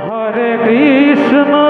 Hare Krishna.